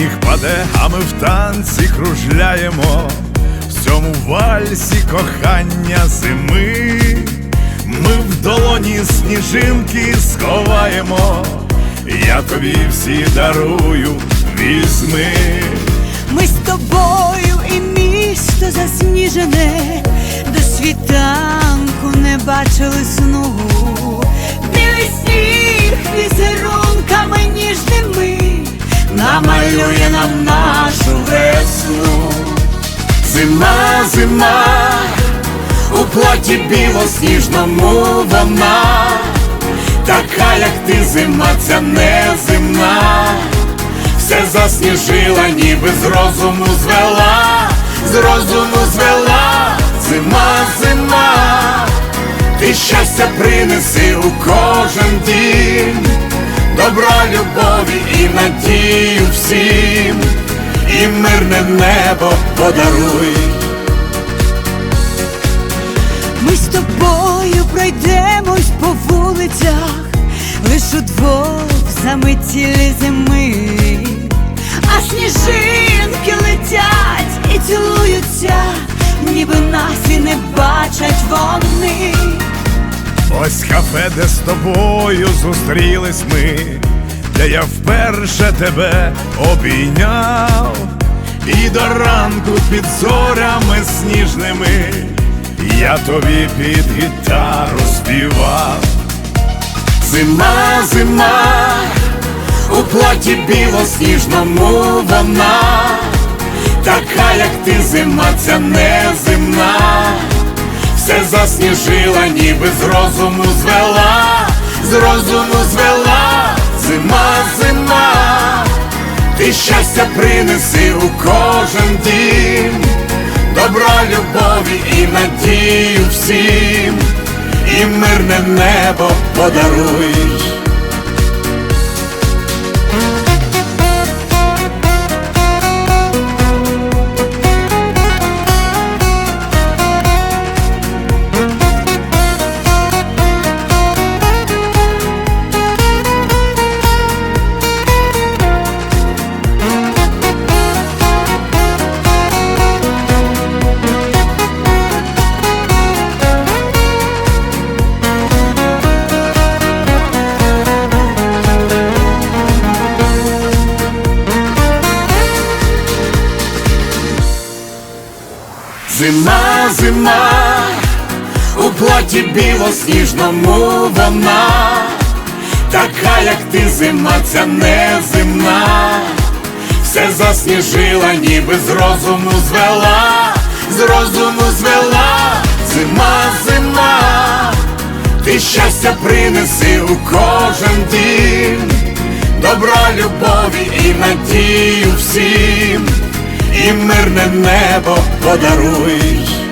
веде, а ми в танці кружляємо, в цьому вальсі кохання зими. Ми в долоні сніжинки сховаємо, я тобі всі дарую, візьми. Ми з тобою і місто засніжене, Зима, зима, у платі білосніжному вона, така, як ти зима, ця неземна, все засніжила, ніби з розуму звела, з розуму звела, зима, зима, ти щастя принеси у кожен дім, добра любові і і мирне небо подаруй. Ми з тобою пройдемось по вулицях, лиш удвох в заметілі зими, а сніжинки летять і цілуються, ніби нас і не бачать вони. Ось кафе, де з тобою зустрілись ми, де я вперше тебе обійняв, і до ранку під зорями сніжними я тобі під гітару співав. Зима, зима, у платі білосніжному вона, така, як ти зима, ця неземна все засніжила, ніби з розуму звела, з розуму звела, зима, зима, ти щастя принеси у мирне небо подаруй. Зима, зима, у платі білосніжному вона, така, як ти зима, ця неземна, все засніжила, ніби з розуму звела, з розуму звела, зима, зима, ти щастя принеси у кожен дім, добра любові і надію всім і мирне небо подаруй.